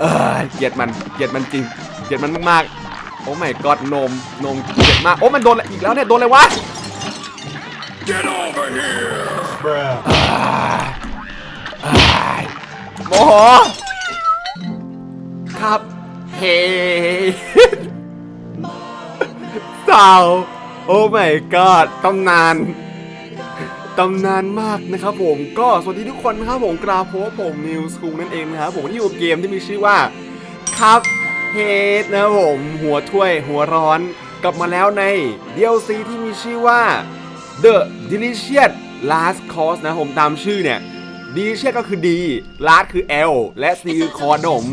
เออเกลียดมันเกลียดมันจริงเกลียดมันมากๆ โอ้ไม่กอดนมนมเกลียดมาก โอ้มันโดนอะไรอีกแล้วเนี่ยโดนอะไรวะ Get over here! Bruh. โมโหครับเฮ้สาวโอ้ my god ตำนาน ตำนานมากนะครับผมก็สวัสดีทุกคนนะครับผมกราโพผมนิวสคูนั่นเองนะครับผมที่อยู่เกมที่มีชื่อว่าครับเฮดนะครับผมหัวถ้วยหัวร้อนกลับมาแล้วใน DLC ที่มีชื่อว่า The Delicious Last Course นะผมตามชื่อเนี่ย Delicious ก็คือ D Last คือ L และ C คือคอร์นม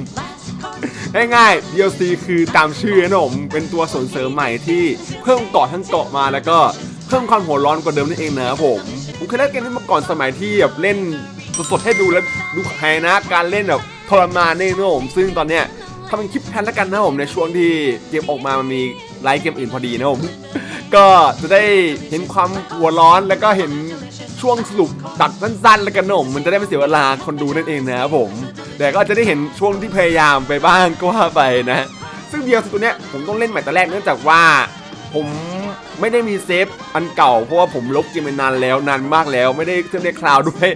ง่ายๆ DLC คือตามชื่อนะผมเป็นตัวส่วนเสริมใหม่ที่เพิ่มเกาะทั้งเกาะมาแล้วก็เพิ่มความหัวร้อนกว่าเดิมนั่นเองนะครับผม ผมเคยเล่นเกมนี้มาก่อนสมัยที่แบบเล่นสดๆให้ดูแล้วดูใครนะการเล่นแบบทรมานนี่นะผมซึ่งตอนเนี้ยทำเป็นคลิปแทนแล้วกันนะผมในช่วงที่เกมออกมามันมีไลฟ์เกมอื่นพอดีนะผมก็จะได้เห็นความหัวร้อนแล้วก็เห็นช่วงสรุปตัดสั้นๆ แล้วกันนะผมมันจะได้ไม่เสียเวลาคนดูนั่นเองนะครับผม แต่ก็จะได้เห็นช่วงที่พยายามไปบ้างก็ว่าไปนะ ซึ่งเดียวตัวเนี้ยผมต้องเล่นใหม่แต่แรกเนื่องจากว่าผม ไม่ได้มีเซฟอันเก่าเพราะว่าผมลบเกมไปนานแล้วนานมากแล้วไม่ได้เครื่องในคลาวด้วย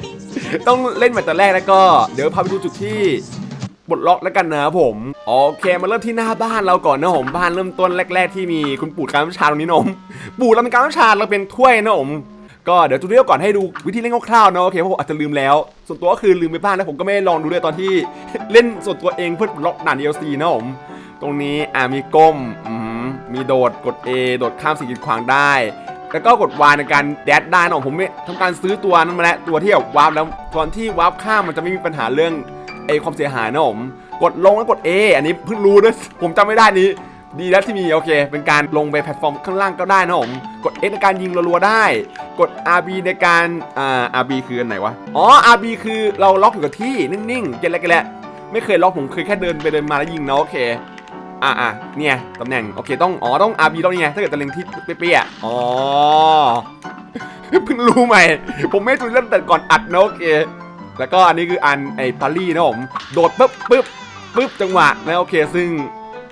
ต้องเล่นใหม่แต่แรกแล้วก็ เดี๋ยวพาไปดูจุดที่ปลดล็อกแล้วกันนะครับผม โอเคมาเริ่มที่หน้าบ้านเราก่อนนะผมบ้านเริ่มต้นแรก ๆ ที่มีคุณปู่การน้ำชาตรงนี้นม ปู่เราเป็นการน้ำชาเราเป็นถ้วยนะผมก็เดี๋ยวทูเรียก่อนให้ดูวิธีเล่นคร่าวๆเนาะโอเคเพราะผมอาจจะลืมแล้ว ส่วนตัวก็คือลืมไปบ้างแล้วผมก็ไม่ได้ลองดูด้วยตอนที่เล่นส่วนตัวเองเพื่อล็อกด่าน DLC นะผมตรงนี้อ่ามีก้ม มีโดดกด A โดดข้ามสิ่งกีดขวางได้ แล้วก็กด Y ในการแดดได้นะผมผมไม่ทำการซื้อตัวนั้นมาแล้วตัวที่แบบวาร์ปแล้วตอนที่วาร์ปข้ามมันจะไม่มีปัญหาเรื่องไอความเสียหายนะผมกดลงแล้วกด A อันนี้เพิ่งรู้ด้วยผมจำไม่ได้นี้ ดีแล้วที่มีโอเค เป็นการลงไปแพลตฟอร์มข้างล่างก็ได้นะผมกด X ในการยิงรัวๆได้ กด RB ในการอ่า RB คืออันไหนวะอ๋อ RB คือเราล็อกอยู่กับที่นิ่งๆเก็ตแล้วกันแหละไม่เคยล็อกผมเคยแค่เดินไปเดินมาแล้วยิงเนาะโอเค อ่าอะเนี่ยตำแหน่งโอเคต้องอ๋อต้อง RB ต้องนี่ไงถ้าเกิดตะล็งที่เปี้ยๆอ๋อเพิ่งรู้ใหม่ ผมไม่รู้เรื่องแต่ก่อนอัดนะโอเค แล้วก็อันนี้คืออันไอ้ปารี่นะผมโดดปุ๊บปุ๊บปุ๊บจังหวะนะโอเค ซึ่ง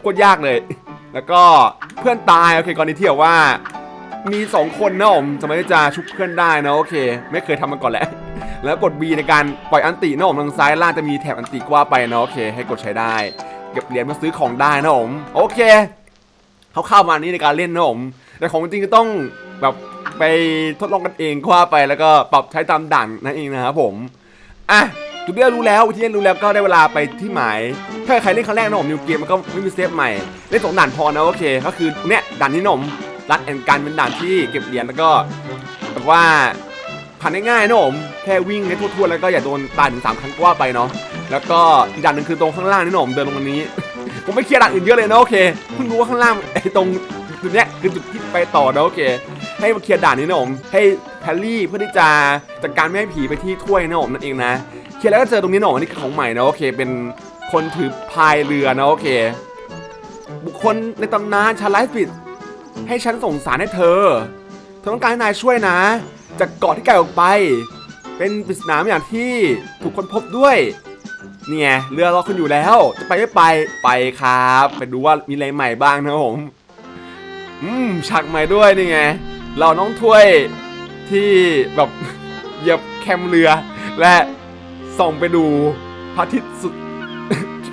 โคตรยากเลย แล้วก็เพื่อนตายโอเคก่อนนี้ที่แบบว่า มีสองคนนะผมสามารถที่จะชุบเพื่อนได้นะโอเค ไม่เคยทำมาก่อนแหละแล้วกด B ในการปล่อยอันตินะผมทางซ้ายล่างจะมีแถบอันติกว่าไปนะโอเค ให้กดใช้ได้ เก็บเหรียญมาซื้อของได้นะผมโอเคเขาเข้ามานี้ในการเล่นนะผมแต่ของจริงก็ต้องแบบไปทดลองกันเองก็ว่าไปแล้วก็ปรับใช้ตามด่านนั่นเองนะครับผมอะจุดเรียรู้แล้ววิธีเรียนรู้แล้วก็ได้เวลาไปที่หมาย ถ้าใครเล่นครั้งแรกนะผมนิวเกมมันก็ไม่มีเซฟใหม่เล่นสองด่านพอนะโอเค ก็คือเนี่ยด่านนี้นมรัดแอนการเป็นด่านที่เก็บเหรียญแล้วก็แบบว่า ผ่านง่ายๆนะผมแค่วิ่งให้ทั่วๆแล้วก็อย่าโดนตายถึงสามครั้งก็ว่าไปเนาะแล้วก็อีกด่านหนึ่งคือตรงข้างล่างนี่นะผมเดินลงตรงนี้ ผมไม่เคลียร์ด่านอื่นเยอะเลยนะโอเคเพิ่งรู้ว่าข้างล่างไอ้ตรงจุดเนี้ยคือจุดที่ไปต่อนะโอเค ให้มาเคลียร์ด่านนี้นะผมให้แพรรี่เพื่อที่จะจัดการไม่ให้ผีไปที่ถ้วยนะผมนั่นเองนะเคลียร์แล้วก็เจอตรงนี้นะผมอันนี้คือของใหม่นะโอเค เป็นคนถือพายเรือนะโอเค บุคคลในตำนานชาไลฟ์ปิดให้ฉันส่งสารให้เธอเธอต้องการให้นายช่วยนะ จากเกาะที่ไกลออกไป เป็นปริศนาอย่างที่ถูกค้นพบด้วย เนี่ยเรือรอคุณอยู่แล้ว จะไปไม่ไปไปครับ ไปดูว่ามีอะไรใหม่บ้างนะผมอืมฉากใหม่ด้วยนี่ไงเราน้องถ้วยที่แบบเหยียบแคมเรือ และส่องไปดูพระอาทิตย์สุด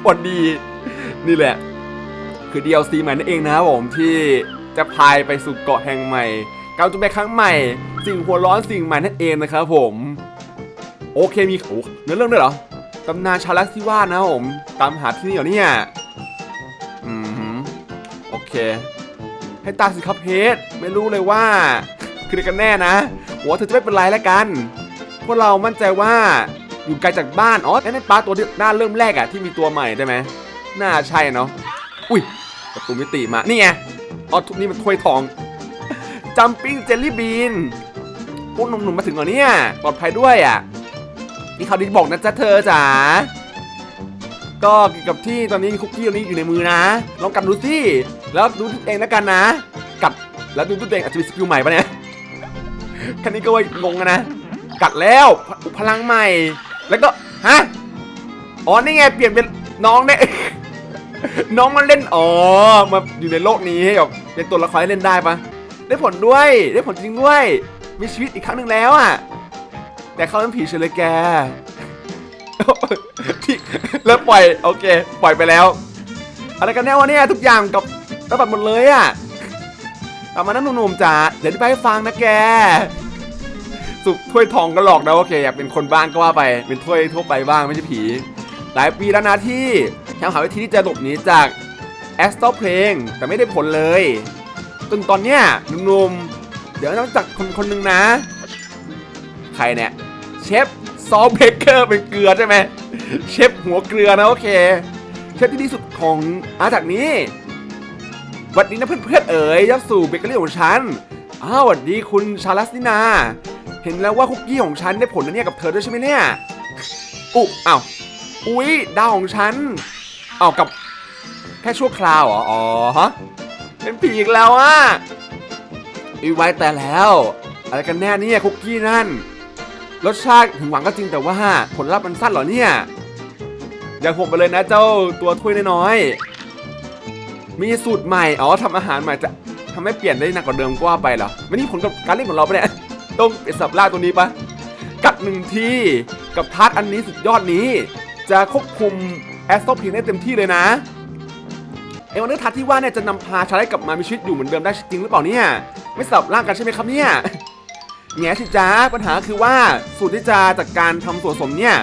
พอดีนี่แหละ คือ DLC ใหม่นั่นเองนะครับผมที่จะพายไปสู่เกาะแห่งใหม่ การจุดไปครั้งใหม่ สิ่งหัวร้อนสิ่งใหม่นั่นเองนะครับผม โอเคมีโอ้เนื้อเรื่องด้วยเหรอตำนานชาลัสที่ว่านะผมตามหาที่นี่เหรอเนี่ยอืมโอเค ให้ตาสิครับเพชรไม่รู้เลยว่าคือกันแน่นะหัวเธอจะไม่เป็นไรแล้วกันพวกเรามั่นใจว่าอยู่ไกลจากบ้านอ๋อนั่นปลาตัวที่หน้าเริ่มแรกอะที่มีตัวใหม่ได้ไหมน่าใช่เนาะอุ้ยประตูมิติมานี่ไงอ๋อทุกนี้มันถ้วยทอง จัมปิ้งเจลลี่บีนพวกหนุ่มๆมาถึงเหรอเนี่ยปลอดภัยด้วยอะนี่เขาวดีบอกนะจ๊ะเธอจ๋าก็เกี่ยวกับที่ตอนนี้คุกกี้ตรงนี้อยู่ในมือนะ ลองกัดดูสิแล้วดูตัวเองแล้วกันนะ กัดแล้วดูตัวเองอาจจะมีสกิลใหม่ปะเนี่ยค่นี้ก็ว่างงนะ กัดแล้วพพลังใหม่ แล้วก็ฮะอ๋อนี่ไงเปลี่ยนเป็นน้องเนี่ยน้องมันเล่นอ๋อมาอยู่ในโลกนี้แบบเป็นตัวละครให้เล่นได้ปะ ได้ผลด้วย ได้ผลจริงด้วย มีชีวิตอีกครั้งหนึ่งแล้วอะ แต่เขาเป็นผีเฉยเลยแกที่แล้วปล่อยโอเค ปล่อยไปแล้ว อะไรกันแน่วะเนี่ยทุกอย่างกับระบัดหมดเลยอะเอามานั่นหนุ่มๆจ๋าเดี๋ยวที่ไปให้ฟังนะแก สุกถ้วยทองก็หลอกนะโอเคอยากเป็นคนบ้างก็ว่าไป เป็นถ้วยทั่วไปบ้างไม่ใช่ผี หลายปีแล้วนะที่ยังหาวิธีที่จะหลบหนีจากแอสโตเพลงแต่ไม่ได้ผลเลย นตอนเนี้ยหนุ่มๆ เดี๋ยวต้องจากคนคนหนึ่งนะ ใครเนี่ย เชฟซอสเบเกอร์เป็นเกลือใช่ไหมเชฟหัวเกลือนะโอเค เชฟที่ดีสุดของอาจากนี้หวัดดีนะเพื่อนๆเอ๋ยยับสู่เบเกอรี่ของฉัน อ้าวหวัดดีคุณชาลัสนี่นา เห็นแล้วว่าคุกกี้ของฉันได้ผลนะเนี่ยกับเธอด้วยใช่ไหมเนี่ย อุ๊อ้าว อุ๊ยดาวของฉัน เอากับแค่ชั่วคราวเหรอ อ๋อฮะ เป็นผีอีกแล้วอะอีไว้แต่แล้ว อะไรกันแน่เนี่ยคุกกี้นั่น รสชาติถึงหวังก็จริงแต่ว่าผลลัพธ์มันสั้นเหรอเนี่ย อย่าผมไปเลยนะเจ้าตัวถ้วยน้อยๆมีสูตรใหม่อ๋อทำอาหารใหม่จะทำให้เปลี่ยนได้หนักกว่าเดิมก็ว่าไปเหรอไม่นี่ผลกับการเล่นของเราปะเนี่ยต้องเป็นสับล่าตัวนี้ปะกัดหนึ่งทีกับทาร์ตอันนี้สุดยอดนี้ จะควบคุมแอสโตเพลงได้เต็มที่เลยนะ ไอ้วันนี้ทัศน์ที่ว่าเนี่ยจะนำพาชาไลกลับมามีชีวิตอยู่เหมือนเดิมได้จริงหรือเปล่าเนี่ยไม่สับล่างกันใช่ไหมครับเนี่ยแง่สิจ้าปัญหาคือว่าสูตรที่จะจากการทำส่วนผสมเนี่ย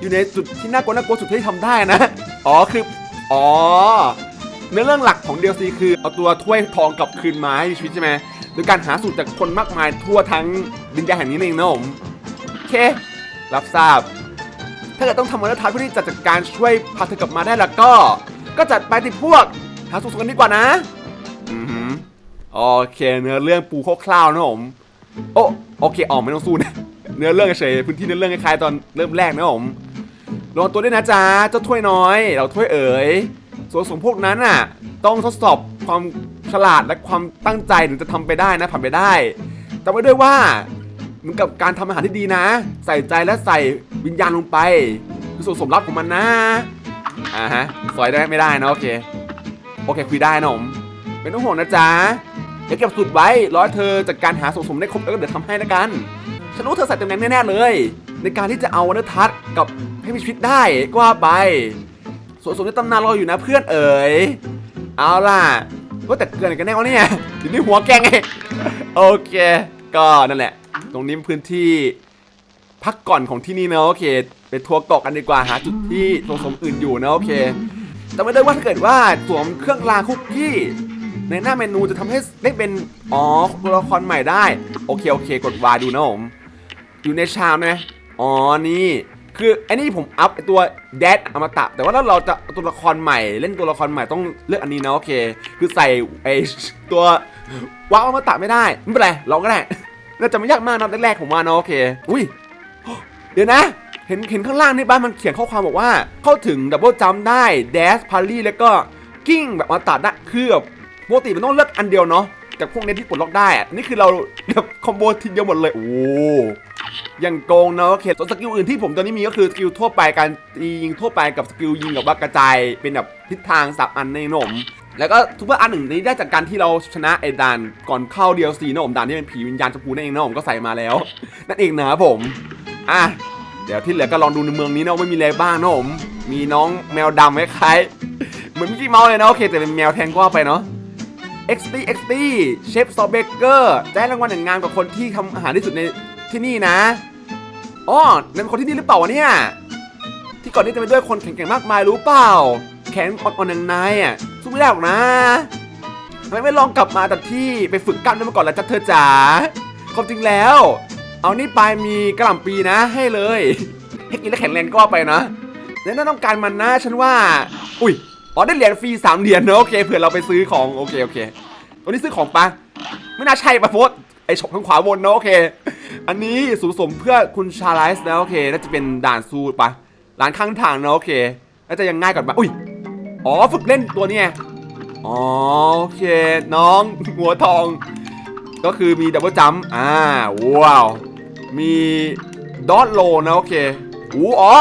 อยู่ในจุดที่น่ากลัวน่ากลัวสุดที่ทำได้นะอ๋อคืออ๋อเนื้อเรื่องหลักของ DLC คือเอาตัวถ้วยทองกลับคืนมาให้มีชีวิตใช่ไหมโดยการหาสูตรจากคนมากมายทั่วทั้งดินแดนแห่งนี้เองนะผมโอเครับทราบ ถ้าเกิดต้องทำวันทัศน์เพื่อที่จะจัดการช่วยพาเธอกลับมาได้แล้วก็ ก็จัดไปติดพวก หาสูตรกันดีกว่านะ อือหือโอเคเนื้อเรื่องปูคร่าวๆนะผม โอ้โอเคออกไม่ต้องสู้นะเนื้อเรื่องเฉยพื้นที่เนื้อเรื่องคล้ายๆตอนเริ่มแรกนะผมระวังตัวด้วยนะจ๊ะเจ้าถ้วยน้อย เราถ้วยเอ๋ยส่วนสมพวกนั้นน่ะ ต้องทดสอบความฉลาดและความตั้งใจถึงจะทำไปได้นะผ่านไปได้จำไว้ด้วยว่าเหมือนกับการทำอาหารที่ดีนะ ใส่ใจและใส่วิญญาณลงไป คือส่วนสมลับของมันนะอ่าฮะสอยได้ไม่ได้นะโอเค โอเคคุยได้นะผมไม่ต้องห่วงนะจ๊ะเดี๋ยวเก็บสูตรไว้รอให้เธอจัดการหาส่วนผสมได้ครบแล้วก็เดี๋ยวทำให้นะกันฉันรู้เธอใส่ตำแหน่งแน่ๆเลย ในการที่จะเอาวันทัศน์กับให้มีชีวิตได้ก็ว่าไปส่วนสมในตำนานรออยู่นะเพื่อนเอ๋ยเอาล่ะว่าแต่เกินกันแน่วะเนี่ยอยู่ในหัวแกงไงโอเค ก็นั่นแหละ ตรงนี้พื้นที่พักก่อนของที่นี่นะโอเค ไปทัวร์เกาะกันดีกว่าหาจุดที่ส่วนผสมอื่นอยู่นะโอเค แต่ไม่ได้ว่าถ้าเกิดว่าสวมเครื่องรางคุกกี้ ในหน้าเมนูจะทำให้ได้เป็น อ๋อตัวละครใหม่ได้ โอเค โอเค กดวาดูนะผม อยู่ในชามนะอ๋อ นี่ คือไอ้นี่ผมอัพไอตัวแดดอมตะ แต่ว่าถ้าเราจะตัวละครใหม่ เล่นตัวละครใหม่ต้องเลือกอันนี้นะโอเค คือใส่ไอตัวว้าวอมตะไม่ได้ ไม่เป็นไร เราก็ได้ น่าจะไม่ยากมากนะแรกๆผมว่านะโอเค อุ้ย เดี๋ยวนะ เห็นเห็นข้างล่างนี่บ้านมันเขียนข้อความบอกว่า เข้าถึงดับเบิลจัมได้แดสพารีแล้วก็กิ้งแบบอมตะได้คือแบบปกติมันต้องเลือกอันเดียวเนาะจากพวกนี้ที่ปลดล็อกได้อะนี่คือเราแบบคอมโบทีเดียวหมดเลย โอ้ยังโกงเนาะโอเคส่วนสกิลอื่นที่ผมตอนนี้มีก็คือสกิลทั่วไปการตียิงทั่วไปกับสกิลยิงกับว่ากระจายเป็นแบบทิศทางสับอันในหนม แล้วก็ทุกอันหนึ่งนี้ได้จากการที่เราชนะไอ้ด่านก่อนเข้า DLC นะผมด่านที่เป็นผีวิญญาณชมพูนั่นเองนะผมก็ใส่มาแล้ว นั่นเองนะครับผม อะ เดี๋ยวที่เหลือก็ลองดูในเมืองนี้นะว่าไม่มีอะไรบ้างนะผม มีน้องแมวดำคล้ายๆเหมือนมิกกี้เมาส์เลยนะโอเคแต่เป็นแมวแทนก็ว่าไปเนาะ XD XD เชฟซอเบเกอร์จะให้รางวัลหนึ่งงานกับคนที่ทำอาหารที่สุดในที่นี่นะอ๋อนั่นคนที่นี่หรือเปล่าวะเนี่ย ที่ก่อนนี้จะไปด้วยคนแข็งๆมากมายรู้เปล่า แขนอ่อนๆอย่างนายอะสู้ไม่ได้หรอกนะทำไมไม่ลองกลับมาจากที่ไปฝึกกล้ามเนื้อมาก่อนละจ๊ะเธอจ๋าความจริงแล้ว เอานี่ไปมีกระหล่ำปีนะให้เลย ให้กินแล้วแข็งแรงก็ไปนะแล้วน่าต้องการมันนะฉันว่า อุ้ยอ๋อได้เหรียญฟรีสามเหรียญเนอะโอเคเผื่อเราไปซื้อของโอเคโอเคตัวนี้ซื้อของปะไม่น่าใช่ปะโฟสไอช็อปข้างขวาบนเนอะโอเค อันนี้สูสมเพื่อคุณชาไลส์นะโอเคน่าจะเป็นด่านสู้ปะร้านข้างทางเนอะโอเคน่าจะยังง่ายกว่าปะอุ้ยอ๋อฝึกเล่นตัวนี้ยอ๋อโอเคน้องหัวทอง ก็คือมีดับเบิลจัมป์อ่าว้าว มีดอทโลนะโอเคอู้อ๋อ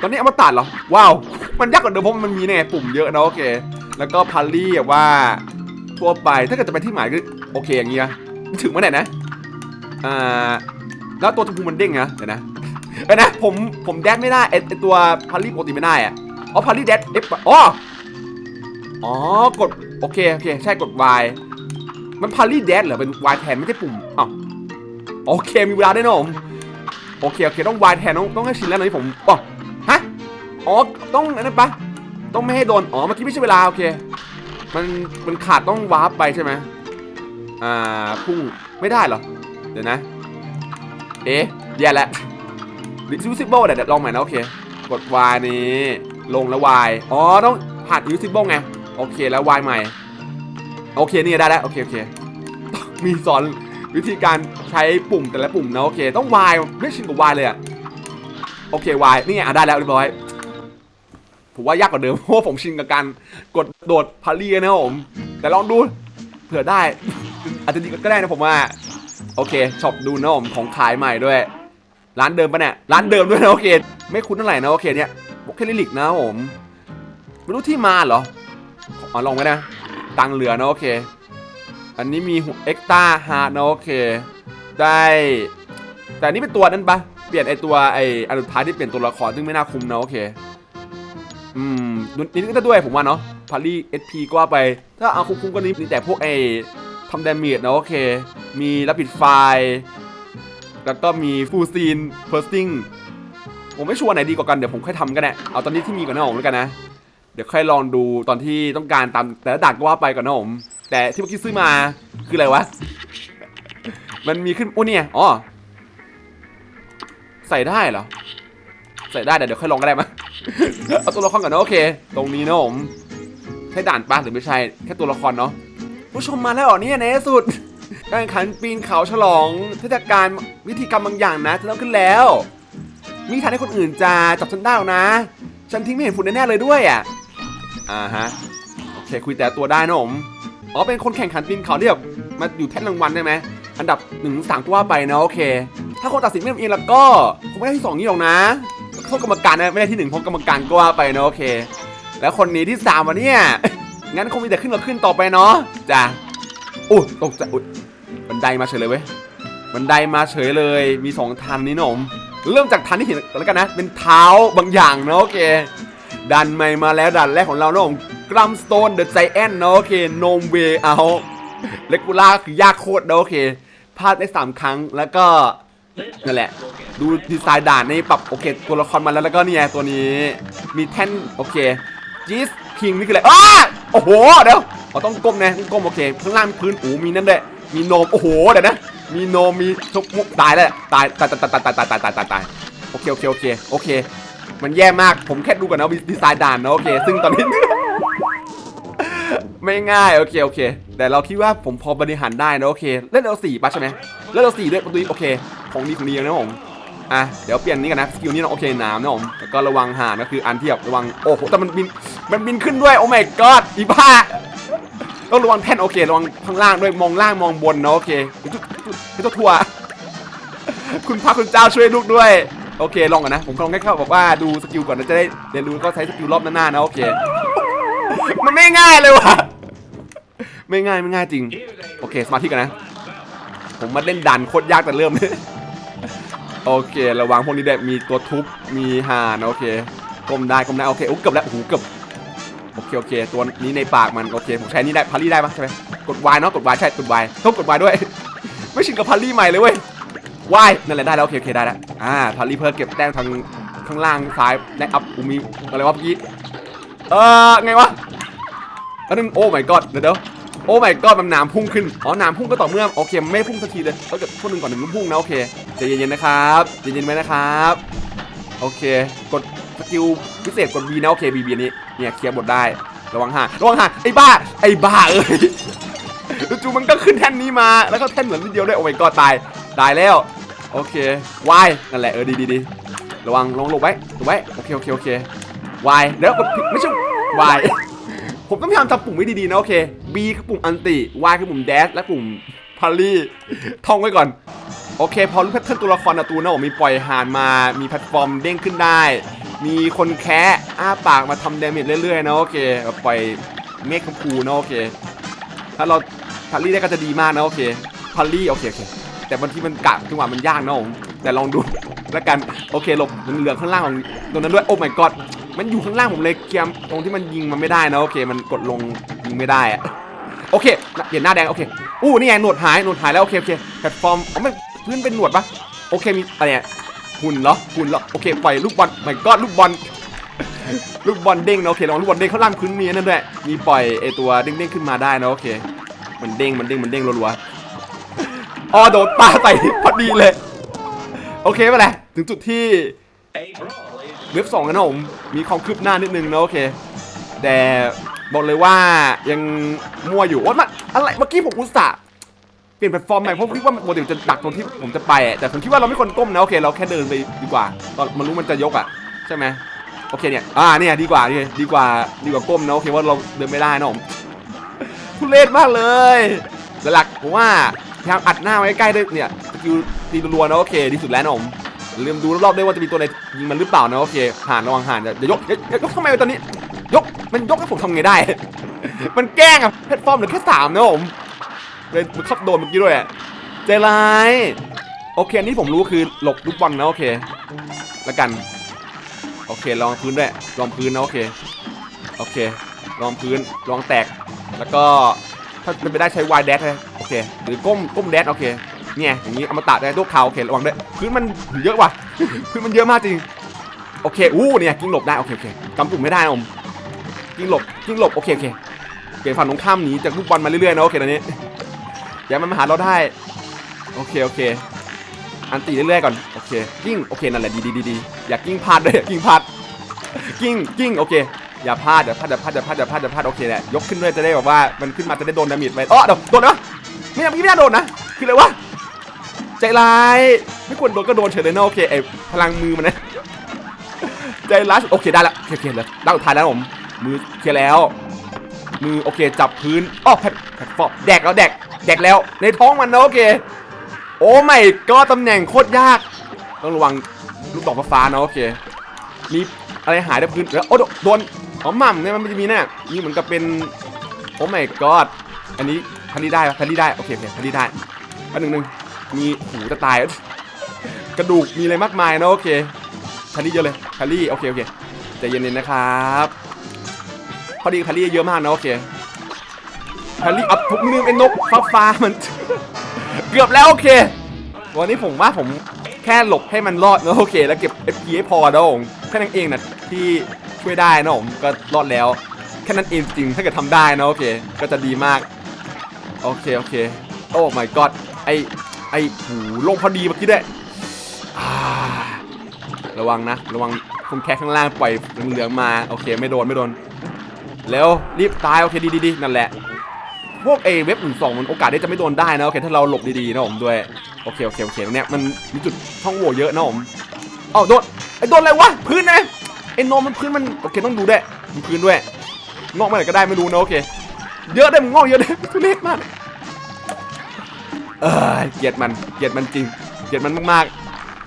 ตอนนี้เอามาตัดเหรอ ว้าว มันยากกว่าเดิมเพราะมันมีเนี่ยปุ่มเยอะนะโอเค แล้วก็พารี่ว่าทั่วไปถ้าเกิดจะไปที่หมายก็โอเคอย่างเงี้นะถึงเมื่อไหร่นะอ่าแล้วตัวชมพูมันเด้งนะเดี๋ยวนะเอ้ยนะผมผมแดดไม่ได้ไอตัวพารี่ปกติไม่ได้อะอ๋อพารี่แดดเอฟอ๋ออ๋อกดโอเคโอเคใช่กด Y มันพารี่แดดเหรอเป็น Y แทนไม่ใช่ปุ่มอ้าว โอเคมีเวลาด้วยนะผมโอเคโอเคต้อง Y แทนต้องต้องให้ชินแล้วตอนนี้ผมอ๋อฮะอ๋อต้องอันนั้นปะต้องไม่ให้โดนอ๋อเมื่อกี้ไม่ใช่เวลาโอเค มันมันขาดต้องวาร์ปไปใช่ไหมอ่าพุ่งไม่ได้เหรอเดี๋ยวนะ เอ๊ะแย่แล้วดิซิซิเบิลเดี๋ยวลองใหม่นะโอเคกด Y นี้ลงแล้ว Y อ๋อต้องผ่านอิซิเบิลไงโอเคแล้ว Y ใหม่ โอเคนี่ได้แล้วโอเคโอเค มีสอน วิธีการใช้ปุ่มแต่ละปุ่มนะโอเค ต้อง Y ไม่ชินกับ Y เลยอะโอเค Y นี่ไงอะได้แล้วเรียบร้อยผมว่ายากกว่าเดิมเพราะผมชินกับการกดโดดพารีนะผมแต่ลองดูเผื่อได้อาจจะดีก็ได้นะผมว่า โอเคช็อปดูนะผมของขายใหม่ด้วย ร้านเดิมปะเนี่ยร้านเดิมด้วยนะโอเค ไม่คุ้นเท่าไหร่นะโอเคเนี่ยบอกแค่ลิลิกนะผมไม่รู้ที่มาเหรออ๋อลองไว้นะตังเหลือนะโอเค อันนี้มีเอ็กตาฮาร์ดนะโอเค ได้ แต่นนี้เป็นตัวนั้นปะเปลี่ยนไอตัวไออันสุดท้ายที่เปลี่ยนตัวละครซึ่งไม่น่าคุ้มนะโอเค อืมนิดก็ด้วยผมว่าเนาะพารีเอสพีก็ว่าไป ถ้าเอาคุ้มๆก็นี้มีแต่พวกไอทำดาเมจนะโอเค มีรับผิดไฟล์แล้วก็มีฟูซีนเพอร์ซิงผมไม่ชัวร์ไหนดีกว่ากัน เดี๋ยวผมค่อยทำกันแหละเอาตอนนี้ที่มีก่อนนะผมแล้วกันนะ เดี๋ยวค่อยลองดูตอนที่ต้องการตามแต่ละด่านก็ว่าไปก่อนนะผม แต่ที่เมื่อกี้ซื้อมาคืออะไรวะ มันมีขึ้นอุ้เนี่ยอ๋อใส่ได้เหรอ ใส่ได้แต่เดี๋ยวค่อยลองก็ได้มั้ยเอาตัวละครก่อนนะโอเค ตรงนี้นะผมใช่ด่านปะหรือไม่ใช่แค่ตัวละครเนาะผู้ชมมาแล้วเหรอเนี่ยในที่สุดการแข่งขันปีนเขาฉลองเทศกาลวิธีกรรมบางอย่างนะจะต้องขึ้นแล้วมีทางให้คนอื่นจะจับฉันได้นะ ฉันทิ้งไม่เห็นฝุ่นแน่ๆเลยด้วยอะอ่าฮะ โอเค คุยแต่ตัวได้นะผม อ๋อเป็นคนแข่งขันปีนเขาที่แบบมาอยู่แท่นรางวัลได้ไหมอันดับหนึ่งสามก็ว่าไปนะโอเค ถ้าคนตัดสินไม่เป็นเองแล้วก็คงไม่ได้ที่สองนี้หรอกนะโทษกรรมการนะไม่ได้ที่หนึ่งเพราะกรรมการก็ว่าไปนะโอเค แล้วคนนี้ที่สามวะเนี่ยงั้นคงมีแต่ขึ้นกับขึ้นต่อไปเนาะจ้ะอุ้ยตกใจอุ้ยบันไดมาเฉยเลยเว้ยบันไดมาเฉยเลย มีสองทางนี้นะผมเริ่มจากทางที่เห็นก่อนแล้วกันนะ เป็นเท้าบางอย่างเนาะโอเคดันใหม่มาแล้วดันแรกของเราเนาะ กรัมสโตนเดอะไจแอนเนาะโอเคโนมเวเอาเลกูล่าคือยากโคตรเนาะโอเคพลาดได้สามครั้งแล้วก็นั่นแหละ ดูดีไซน์ด่านนี่ปรับโอเค ตัวละครมาแล้วแล้วก็นี่ยตัวนี้ มีแท่นโอเคจีสคิงนี่คืออะไรอ้าโอ้โหเดี๋ยวเราต้องก้มนะต้องก้มโอเคข้างล่างมีพื้นโอ้มีนั่นด้วยมีโนมโอ้โหเดี๋ยวนะ มีโนมมีทุกมุกตายแล้วตายตายตายตายตายตายตายตายตายตายโอเคโอเคโอเคโอเค มันแย่มากผมแค่ดูก่อนนะดีไซน์ด่านนะโอเค ซึ่งตอนนี้ ไม่ง่ายโอเคโอเค แต่เราคิดว่าผมพอบริหารได้นะโอเคเล่นเราสี่ปะใช่ไหมเล่นเราสี่ด้วยประตูนี้โอเค ของดีของดีนะผมอะเดี๋ยวเปลี่ยนนี้กันนะสกิลนี้นะโอเคนามนะผมแล้วก็ระวังห่างก็คืออันที่แบบระวังโอ้โหแต่มันบินมันบินขึ้นด้วยโอ้ my god อีบ้าต้องระวังแท่นโอเคระวังข้างล่างด้วยมองล่างมองบนนะโอเคพี่ตัวทัวคุณพระคุณเจ้าช่วยลูกด้วยโอเคลองกันนะผมลองแค่เข้าบอกว่าดูสกิลก่อนนะจะได้เรียนรู้ก็ใช้สกิลรอบหน้าๆนะโอเค มันไม่ง่ายเลยว่ะ ไม่ง่ายไม่ง่ายจริง โอเคสมาธิกันนะ ผมมาเล่นดันโคตรยากแต่เริ่มโอเค ระวังพวกนี้ได้มีตัวทุบ มีหานโอเคก้มได้ก้มได้โอเคโอ้เกือบแล้วโอ้โหเกือบโอเคโอเค ตัวนี้ในปากมันโอเคผมใช้นี่ได้พารี่ได้ปะใช่ไหมกด Y เนาะกด Y ใช่กด Y ต้องกด Y ด้วย ไม่ชินกับพารี่ใหม่เลยเว้ย Y นั่นแหละได้แล้วโอเคโอเคได้แล้วอ่าพารี่เพื่อเก็บแต้มทางข้างล่างซ้ายและอัพอูมีอะไรวะเมื่อกี้ เออไงวะแล้วนึงโอ้ my god เดี๋ยวเดี๋ยวโอ้ my god มันนามพุ่งขึ้น อ๋อนามพุ่งก็ต่อเมื่อ โอเค ไม่พุ่งสักทีเลยถ้าเกิดพวกหนึ่งก่อนหนึ่งมันพุ่งนะ โอเคใจเย็นๆนะครับใจเย็นๆไว้นะครับ โอเค กดสกิลพิเศษกด B นะ โอเค B B อันนี้ เนี่ยเคลียร์บทได้ ระวังห่างระวังห่างไอ้บ้า ไอ้บ้าเอ้ยจู่ๆมันก็ขึ้นแท่นนี้มา แล้วก็แท่นเหมือนนิดเดียวด้วย โอ้ my god ตาย ตายแล้ว โอเควายนั่นแหละ เออ ดีดีดีระวังลงหลบไว้หลบไว้ โอเค โอเค โอเค วายเดี๋ยวกดผิดไม่ใช่วายผมต้องพยายามทำปุ่มไว้ดีๆนะโอเค B คือปุ่มอันติ Y คือปุ่มแดชและปุ่มพารีท่องไว้ก่อน โอเค พอรู้แพทเทิร์นตัวละครนะตูนะผมมีปล่อยหานมา มีแพลตฟอร์มเด้งขึ้นได้ มีคนแคะอ้าปากมาทำเดาเมจเรื่อยๆนะโอเคปล่อยเมฆชมพูนะโอเค ถ้าเราพัลลี่ได้ก็จะดีมากนะโอเคพัลลี่โอเคโอเคแต่บางทีมันกะจังหวะมันยากนะผมแต่ลองดูแล้วกันโอเคหลบเหลืองข้างล่างของตรงนั้นด้วยโอ้ my god มันอยู่ข้างล่างผมเลยเกียมตรงที่มันยิงมันไม่ได้นะโอเค มันกดลงยิงไม่ได้อะโอเคเปลี่ยนหน้าแดงโอเคอู้นี่ไงหนวดหายหนวดหายแล้วโอเคโอเคแพลตฟอร์มอ๋อไม่พื้นเป็นหนวดปะโอเคมีอะไรเนี่ยหุ่นเหรอหุ่นเหรอโอเคปล่อยลูกบอล my god ลูกบอลลูกบอลเด้งนะโอเคลองลูกบอลเด้งเขาล่างพื้นมีนั่นด้วยมีปล่อยไอตัวเด้งๆขึ้นมาได้นะโอเค มันเด้งมันเด้งมันเด้งรัวๆอ๋อโดนปาใส่พอดีเลย โอเคไปเลยถึงจุดที่ เว็บสองนะผมมีความคืบหน้านิดนึงนะโอเค แต่บอกเลยว่ายังมั่วอยู่ว่ามันอะไรเมื่อกี้ผมอุตส่าห์เปลี่ยนแพลตฟอร์มใหม่เพราะคิดว่าปกติมันจะดักตรงที่ผมจะไปแต่ผมคิดว่าเราไม่ควรก้มนะโอเค เราแค่เดินไปดีกว่า ตอนมันรู้มันจะยกอะใช่ไหมโอเคเนี่ยอ่าเนี่ยดีกว่าดีดีกว่าดีกว่าก้มนะโอเคว่าเราเดินไม่ได้นะผมทุเรศมากเลยหลักผมว่าพยายามอัดหน้าไว้ใกล้ๆด้วยเนี่ยสกิลตีรัวๆนะโอเคดีสุดแล้วนะผม ลืมดูรอบๆด้วยว่าจะมีตัวไหนยิงมันหรือเปล่านะโอเคห่านระวังห่านอย่าอย่ายกอย่ายกทำไมตอนนี้ ยกมันยกให้ผมทำไงได้ มันแกล้งอะแพลตฟอร์มเหลือแค่สามนะผมเลยมันขับโดนเมื่อกี้ด้วยอะใจร้ายโอเคอันนี้ผมรู้คือหลบลูกบอลนะโอเคแล้วกัน โอเคลองพื้นด้วยลองพื้นนะโอเคโอเคลองพื้นลองแตก แล้วก็ถ้าเป็นไปได้ใช้วายแดชเลยโอเค หรือก้มก้มแดชโอเค เนี่ยอย่างนี้เอามาตัดได้ลูกเขาโอเคระวังด้วยพื้นมันเยอะว่ะพื้นมันเยอะมากจริงโอเคอู้เนี่ยกิ้งหลบได้โอเคโอเคกำปุ่มไม่ได้นะผมกิ้งหลบกิ้งหลบโอเคโอเคเปลี่ยนฝั่งตรงข้ามหนีจากลูกบอลมาเรื่อยๆนะโอเคตอนนี้อย่ามันมาหาเราได้โอเคโอเค อันตีเรื่อยๆก่อนโอเคกิ้งโอเคนั่นแหละดีดีดีอย่ากิ้งพลาดด้วยกิ้งพลาดกิ้งกิ้งโอเคอย่าพลาดอย่าพลาดอย่าพลาดอย่าพลาดอย่าพลาดอย่าพลาดโอเคแหละยกขึ้นด้วยจะได้แบบว่ามันขึ้นมาจะได้โดนดาเมจไปอ๋อเดี๋ยวโดนนะไม่ยังไม่น่าโดนนะคืออะไรวะ ใจร้าย ไม่ควรโดนก็โดนเฉยเลยนะโอเคไอพลังมือมันนะใจร้ายโอเคได้ล้วโอเคโอเคเลยด้านสุดท้ายแล้วผมมือเคลียร์แล้ว มือโอเคจับพื้นอ้อแพทแพทฟอร์แดกแล้วแดกแดกแล้วในท้องมันนะโอเค โอ้ไม่ก็ตำแหน่งโคตรยาก ต้องระวังลูกดอกฟ้านะโอเคมีอะไรหายในพื้นแล้วโอ้โดโดนอ๋อหม่ำเนี่ยมันจะมีแน่มีเหมือนกับเป็นโอ้ไม่ก็อันนี้พันลี่ได้ปะพันลี่ได้โอเคโอเคพันลี่ได้อันหนึ่งหนึ่ง มีหูจะตาย กระดูกมีอะไรมากมายนะโอเคคารี่เยอะเลยคารี่โอเคโอเคใจเย็นๆนะครับพอดีคารี่เยอะมากนะโอเคคารี่อัพทุกนึงเป็นนกฟ้าฟ้ามัน เกือบแล้วโอเค วันนี้ผมว่าผมแค่หลบให้มันรอดนะโอเค แล้วเก็บ FP ให้พอนะผมแค่นั้นเองนะที่ช่วยได้นะผมก็รอดแล้วแค่นั้นเองจริงถ้าเกิดทำได้นะโอเค ก็จะดีมาก โอเค โอเค โอ้ my god ไอ ไอ้หูลงพอดีเมื่อกี้ด้ระวังนะ ระวังคงแค่ข้างล่างปล่อยเหลืองมา โอเค ไม่โดนไม่โดน แล้วรีบตาย โอเค ดีดีดีนั่นแหละ พวกเอเว็บหนึ่งสองมันโอกาสที่จะไม่โดนได้นะ โอเค ถ้าเราหลบดีๆนะผมด้วย โอเค โอเค โอเคตรงเนี้ยมันมีจุดช่องโหว่เยอะนะผมเอ้าโดน ไอ้โดนอะไรวะ พื้นนะไอ้นมมันพื้นมัน โอเค ต้องดูด้วยมีพื้นด้วย งอกมาไหนก็ได้ไม่รู้นะ โอเค เยอะได้มึงงอกเยอะได้ทุเรศมาก เออเกลียดมันเกลียดมันจริงเกลียดมันมาก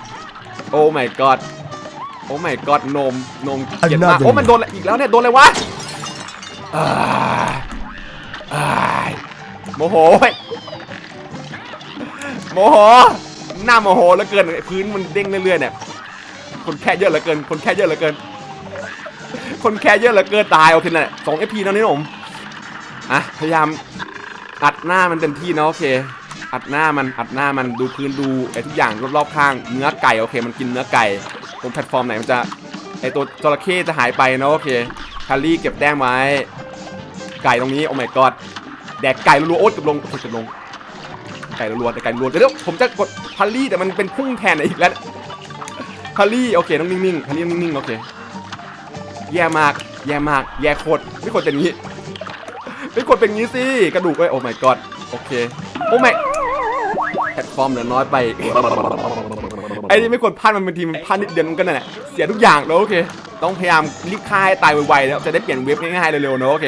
ๆ โอ้ my god โอ้ my god นมนมเกลียดมาก Another โอ้ มันโดนอะไรอีกแล้วเนี่ย โดนอะไรวะอ่าอ่าโมโหเว้ยโมโหหน้าโมโหแล้วเกินพื้นมันเด้งเรื่อยๆเนี่ยคนแค่เยอะเหลือเกิน คนแค่เยอะเหลือเกิน คนแค่เยอะเหลือเกินตายโอเคนั่นแหละสองเอพีนั่นนี่ผมอะพยายามอัดหน้ามันเต็มที่นะโอเค อัดหน้ามันอัดหน้ามันดูพื้นดูไอ้ทุกอย่างรอบๆข้างเนื้อไก่โอเค มันกินเนื้อไก่ตรงแพลตฟอร์มไหนมันจะไอตัวจระเข้จะหายไปเนาะโอเคคารี่เก็บแต้มไว้ ไก่ตรงนี้โอ้ my god แดกไก่รัวๆโอ๊ตกับลงโอ๊ตกับลง ไก่รัวๆแต่ไก่รัวเดี๋ยวผมจะกดพารี่แต่มันเป็นพุ่งแทนอีกแล้วพารี่โอเคต้องนิ่งๆพารี่นิ่งๆโอเคแย่มากแย่มากแย่โคตรไม่ควรเป็นงี้ไม่ควรเป็นงี้สิกระดูกไว้โอ้ my god โอเคโอ้ my แพลตฟอร์มเหลือน้อยไป ไอ้นี่ไม่ควรพลาดมันเป็นทีมันพลาดนิดเดียวมันก็นั่นแหละเสียทุกอย่างแล้วโอเค ต้องพยายามรีบฆ่าให้ตายไวๆแล้วจะได้เปลี่ยนเว็บง่ายๆเร็วๆนะโอเค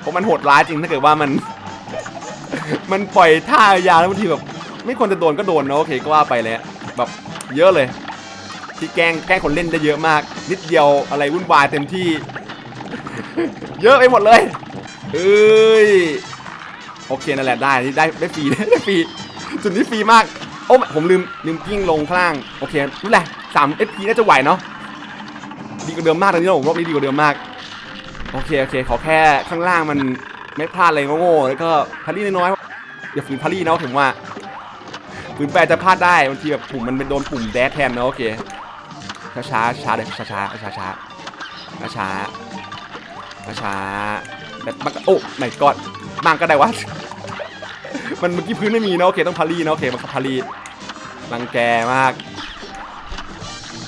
เพราะมันโหดร้ายจริงถ้าเกิดว่ามัน มันปล่อยท่ายาวแล้วบางทีแบบไม่ควรจะโดนก็โดนนะโอเคก็ว่าไปเลยอะแบบเยอะเลย ที่แกล้งแกล้งคนเล่นได้เยอะมาก นิดเดียวอะไรวุ่นวายเต็มที่ เยอะไปหมดเลยเอ้ยโอเคนั่นแหละได้ได้ได้ฟรีได้ฟรี จุดนี้ฟรีมาก โอ้ผมลืมลืมกิ้งลงข้างล่าง โอเครู้แหละสามเอฟพีน่าจะไหวเนาะ ดีกว่าเดิมมากตอนนี้ผมรอบนี้ดีกว่าเดิมมาก โอเคโอเค ขอแค่ข้างล่างมันไม่พลาดอะไรโง่ๆแล้วก็พารี่น้อยๆอย่าฝืนพารี่เนาะผมว่าฝืนแปรจะพลาดได้บางทีแบบปุ่มมันเป็นโดนปุ่มแดดแทนเนาะโอเค ช้าช้าช้าเด็ช้าช้าช้าช้าช้าช้าช้าแบบโอ้ไม่กอดบางก็ได้วะ มันเมื่อกี้พื้นไม่มีเนาะโอเคต้องพารีเนาะโอเคมันพารีรังแกมาก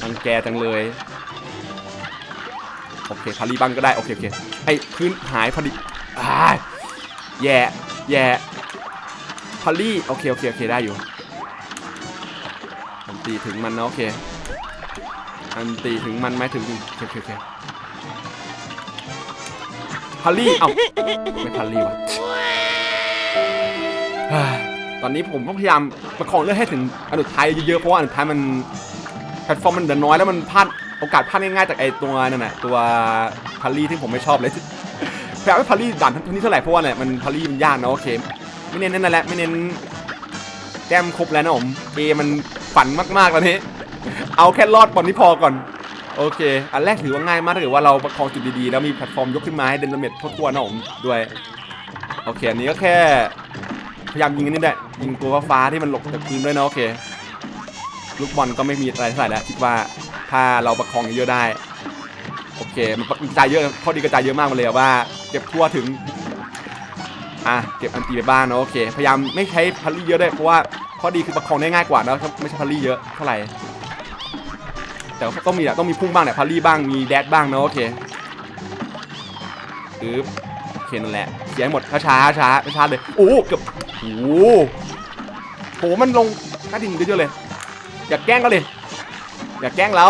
รังแกจังเลยโอเคพารีบังก็ได้โอเคโอเคไอ้พื้นหายพอดีอ่าแย่แย่พารีโอเคโอเคโอเคได้อยู่อันตีถึงมันเนาะโอเคอันตีถึงมันไหมถึงถึงโอเคโอเคโอเคพารีเอ้าไม่พารีวะ ตอนนี้ผมต้องพยายามประคองเลือดให้ถึงอันสุดท้ายเยอะๆ เพราะว่าอันสุดท้ายมันแพลตฟอร์มมันเหลือน้อยแล้วมันพลาดโอกาสพลาดง่ายๆจากไอตัวนั่นแหละตัวพารีที่ผมไม่ชอบเลยพยายามให้พารีด่านทั้งนี้เท่าไหร่เพราะว่าเนี่ยมันพารีมันยากนะโอเค ไม่เน้นนั่นแหละไม่เน้นแก้มครบแล้วนะผมเอมันฝันมากๆตอนนี้ เอาแค่รอดบอลนี้พอก่อนโอเค อันแรกถือว่าง่ายมากถ้าเกิดว่าเราประคองจุดดีๆ แล้วมีแพลตฟอร์มยกขึ้นมาให้เดนเมจทั่วๆนะผมด้วย โอเค อันนี้ก็แค่ พยายามยิงอันนี้แหละยิงตัวฟ้าที่มันหลบจากพื้นด้วยนะโอเค ลูกบอลก็ไม่มีอะไรเท่าไหร่แล้วคิดว่าถ้าเราประคองเยอะได้ โอเค มันกระจายเยอะข้อดีกระจายเยอะมากเลยว่า เก็บทั่วถึง อะ เก็บอันตีไปบ้างเนอะโอเค พยายามไม่ใช้พัลลี่เยอะด้วยเพราะว่าข้อดีคือประคองได้ง่ายกว่านะไม่ใช่พัลลี่เยอะเท่าไหร่ แต่ก็ต้องมีอะต้องมีพุ่งบ้างเนี่ยพัลลี่บ้าง มีแดดบ้างเนอะโอเคอึ๊บโอเคนั่นแหละเสียให้หมดช้าช้าช้าช้าเลย โอ้ เกือบ โอ้โหมันลงกระดิ่งเยอะๆเลย อย่าแกล้งกันเลยอย่าแกล้งเรา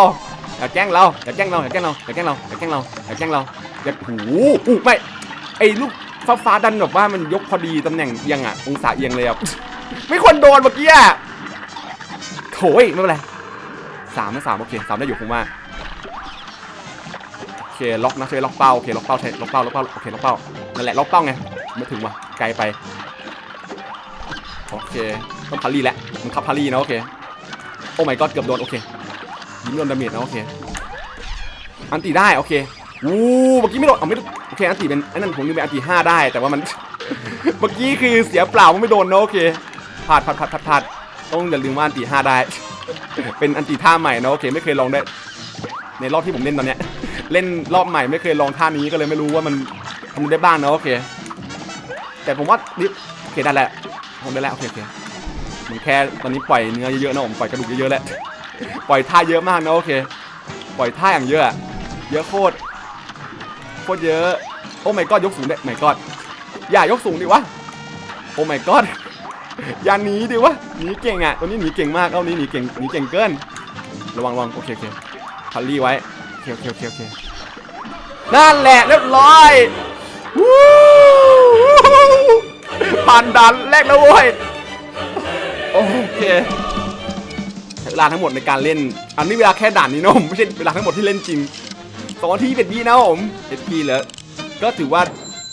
อย่าแกล้งเรา อย่าแกล้งเรา อย่าแกล้งเรา อย่าแกล้งเรา อย่าแกล้งเรา อย่าแกล้งเรา อย่าหูหูไม่ ไอ้ลูกฟ้าฟ้าดันแบบว่ามันยกพอดีตำแหน่งเอียงอะ องศาเอียงเลยอะ ไม่ควรโดนเมื่อกี้อะโถยไม่เป็นไรสามนะสามโอเคสามได้อยู่คงว่าโอเคล็อกนะช่วยล็อกเป้าโอเคล็อกเป้าใช่ล็อกเป้าล็อกเป้าโอเคล็อกเป้านั่นแหละล็อกเป้าไงไม่ถึงว่ะไกลไป เคต้องพารีแหละมันขับพารีนะโอเคโอ้ my god เกือบโดนโอเคยิ้มโดนดาเมจนะโอเคอันตีได้โอเควู้เมื่อกี้ไม่โดนเอาไม่โอเคอันตีเป็นอันนั้นผมนึกเป็นอันตีห้าได้แต่ว่ามัน เมื่อกี้คือเสียเปล่ามันไม่โดนนะโอเคพลาดพลาดพลาดพลาดพลาดต้องอย่าลืมว่าอันตีห้าได้ เป็นอันตีท่าใหม่นะโอเคไม่เคยลองได้ ในรอบที่ผมเล่นตอนเนี้ยเล่นรอบใหม่ไม่เคยลองท่านี้ก็เลยไม่รู้ว่ามันทำได้บ้างนะโอเค แต่ผมว่านี่โอเคได้แหล้ว ผมได้แล้วโอเคโอเคผมแค่ตอนนี้ปล่อยเนื้อเยอะๆนะผมปล่อยกระดูกเยอะๆแหละปล่อยท่าเยอะมากนะโอเค ปล่อยท่าอย่างเยอะเยอะโคตรโคตรเยอะโอ้ my god ยกสูงได้ my god อย่ายกสูงดิวะโอ้ my god อย่าหนีดิวะหนีเก่งอะตัวนี้หนีเก่งมากเอานี้หนีเก่งหนีเก่งเกินระวังระวังโอเคโอเคพัลลี่ไว้โอเคโอเคโอเคโอเคนั่นแหละเรียบร้อยวู้ผ่านด่าน แรกแล้วเว้ยโอเคใช้เวลาทั้งหมดในการเล่น อันนี้เวลาแค่ด่านนี้นะผมไม่ใช่เวลาทั้งหมดที่เล่นจริงสองนาทีเป็นบีนะผมเอพีเลือก็ถือว่า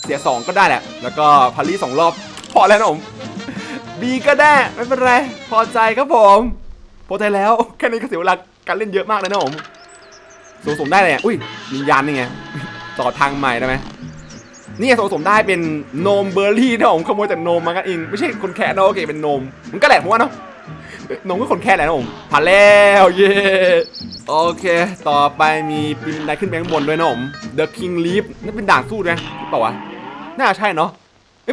เสีย2ก็ได้แหละ แล้วก็พารีสองรอบ พอแล้วนะผมบีก็ได้ไม่เป็นไร พอใจครับผมพอใจแล้วแค่นี้ก็เสียเวลาการเล่นเยอะมากเลยนะผมสูงสมได้เลยอุ้ยมียานนี่ไงต่อทางใหม่ได้ไหม นี่สูงสมได้เป็นโนมเบอร์รี่นะผมขโมยจากโนมมากันเองไม่ใช่คนแคะนะโอเคเป็นโนมมันก็แหละผมว่าเนาะน้องก็คนแค่แหละนะผมผ่านแล้วเย่โอเค ต่อไปมีปีนไดขึ้นไปข้างบนด้วยนะผม The King Leap นั่นเป็นด่านสู้ด้วยหรือเปล่าวะน่าใช่เนาะ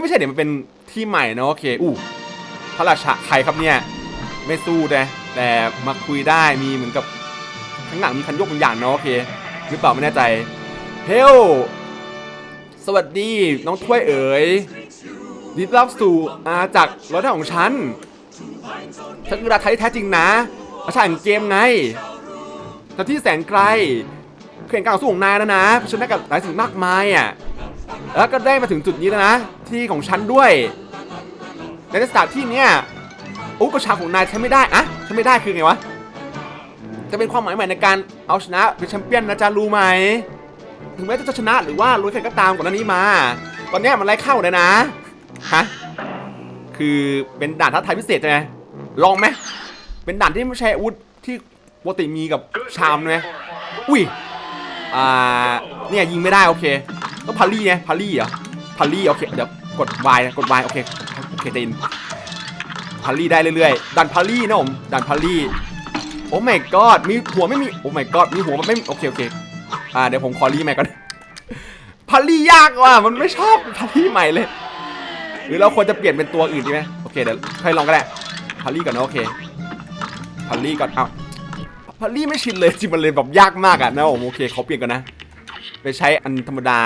ไม่ใช่เดี๋ยวมันเป็นที่ใหม่นะโอเคอู้พระราชาใครครับเนี่ย ไม่สู้นะแต่มาคุยได้มีเหมือนกับข้างหลังมีคันยกบางอย่างนะโอเคหรือเปล่าไม่แน่ใจเฮล สวัสดีน้องถ้วยเอ๋ยดิบรับสู่อาจากรถถังของฉัน ฉันคือราไทยแท้จริงนะอาชาแห่งเกมไงแต่ที่แสนไกลเข่งการสู้ของนายแล้วนะฉันได้กับหลายสิ่งมากมายอะ แล้วก็ได้มาถึงจุดนี้แล้วนะ ที่ของฉันด้วย ในสถานที่เนี้ยโอ้กระชาของนายใช้ไม่ได้อะใช้ไม่ได้คือไงวะ จะเป็นความหมายใหม่ในการเอาชนะเป็นแชมเปี้ยนนะจ๊ะรู้ไหม ถึงแม้จะชนะหรือว่ารู้ใครก็ตามก่อนหน้านี้มา ตอนเนี้ยมันไล่เข้าเลยนะฮะคือเป็นด่านท้าทายพิเศษใช่ไหมลองไหมเป็นด่านที่ไม่ใช่อาวุธที่ปกติมีกับชามไหมอุ้ยอ่าเนี่ยยิงไม่ได้โอเคต้องพารี่ไงพารี่เหรอพารี่โอเคเดี๋ยวกด Y กด Y โอเคโอเคเต็นพารี่ได้เรื่อยๆด่านพารี่นะผมด่านพารี่โอ้ my god มีหัวไม่มีโอ้ my god มีหัวมันไม่โอเคโอเค อ่าเดี๋ยวผมขอรีใหม่ก่อนพารี่ยากว่ะมันไม่ชอบพารี่ใหม่เลย หรือเราควรจะเปลี่ยนเป็นตัวอื่นดีไหมโอเคเดี๋ยวให้ลองก็ได้พารี่ก่อนนะโอเคพารี่ก่อนเอ้าพารี่ไม่ชินเลยจริงมันเลยแบบยากมากอะนะผมโอเคเขาเปลี่ยนกันนะ ไปใช้อันธรรมดา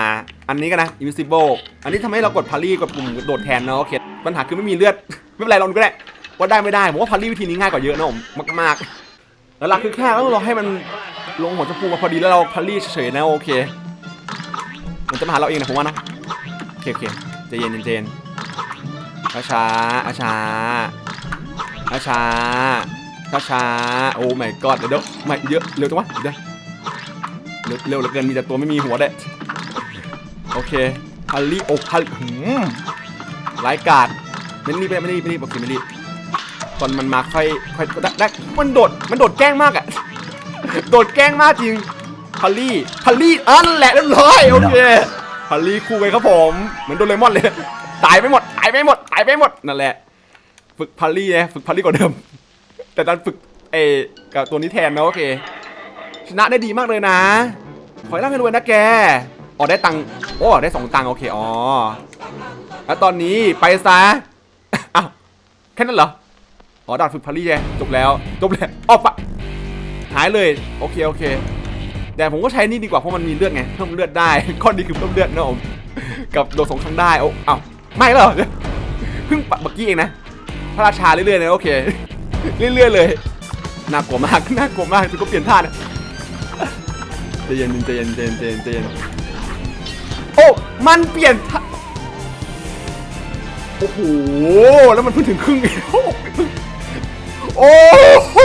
อันนี้กันนะ invisible อันนี้ทำให้เรากดพารี่กดปุ่มโดดแทนเนาะโอเคปัญหาคือไม่มีเลือดไม่เป็นไรลองดูก็ได้ว่าได้ไม่ได้ผมว่าพารี่วิธีนี้ง่ายกว่าเยอะนะผมมากๆแล้วหลักคือแค่ต้องรอให้มัน ลงหัวชมพูมาพอดีแล้วเราพารี่เฉยๆนะโอเค มันจะมาหาเราเองนะผมว่านะโอเคโอเคใจเย็นใจเย็นอาช้าอาช้าอาช้าอาช้าโอ้ my god เดี๋ยวเดี๋ยวไม่เยอะเร็วจังวะเดี๋ยวเร็วเร็วเหลือเกินมีแต่ตัวไม่มีหัวเด้โอเคฮัลลี่โอ้ฮัลหืมไร้กาดไม่รีบไม่รีบไม่รีบโอเคไม่รีบตอนมันมาค่อยค่อยได้ได้มันโดดมันโดดแกล้งมากอะ โดดแกล้งมากจริงพัลลี่พัลลี่อันนแหละเรียบร้อยโอเคพัลลี่คู่ไปครับผมเหมือนโดเรมอนเลย ตายไม่หมดตายไม่หมดตายไม่หมดนั่นแหละ ฝึกพัลลี่ไงฝึกพัลลี่กว่าเดิม แต่ดันฝึกเอกับตัวนี้แทนนะโอเค ชนะได้ดีมากเลยนะ ขอให้ร่ำให้รวยนะแกอ๋อได้ตังค์โอ้ได้สองตังค์โอเคอ๋อแล้วตอนนี้ไปซะอ้าวแค่นั้นเหรออ๋อด่านฝึกพัลลี่ไงจบแล้วจบแล้วออกปะ หายเลยโอเคโอเค แต่ผมก็ใช้นี่ดีกว่าเพราะมันมีเลือดไงเพิ่มเลือดได้ข้อดีคือเพิ่มเลือดนะผมกับโดดสองครั้งได้โอ้เอ้าไม่แล้วเหรอเพิ่งปะเมื่อกี้เองนะ พระราชาเรื่อยๆนะโอเค เรื่อยๆเลยน่ากลัวมากน่ากลัวมากคือก็เปลี่ยนท่านะใจเย็นใจเย็นใจเย็นใจเย็นใจเย็นโอ้มันเปลี่ยนท่าโอ้โห แล้วมันเพิ่งถึงครึ่งเองโอ้โห